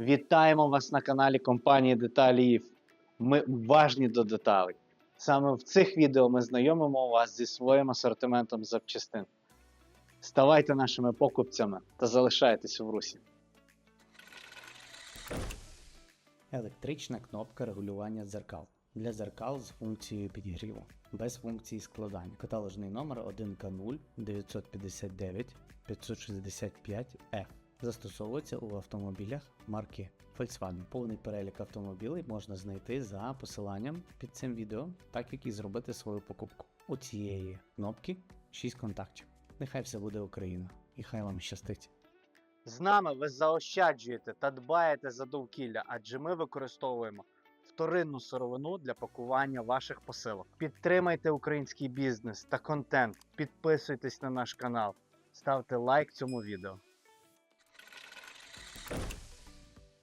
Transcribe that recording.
Вітаємо вас на каналі компанії Деталіїв. Ми уважні до деталей. Саме в цих відео ми знайомимо вас зі своїм асортиментом запчастин. Ставайте нашими покупцями та залишайтесь в русі. Електрична кнопка регулювання дзеркал. Для дзеркал з функцією підігріву, без функції складання. Каталожний номер 1К0 959 565 F. Застосовується у автомобілях марки Volkswagen. Повний перелік автомобілей можна знайти за посиланням під цим відео, так як і зробити свою покупку. У цієї кнопки 6 контактів. Нехай все буде Україна, і хай вам щастить. З нами ви заощаджуєте та дбаєте за довкілля, адже ми використовуємо вторинну сировину для пакування ваших посилок. Підтримайте український бізнес та контент, підписуйтесь на наш канал, ставте лайк цьому відео.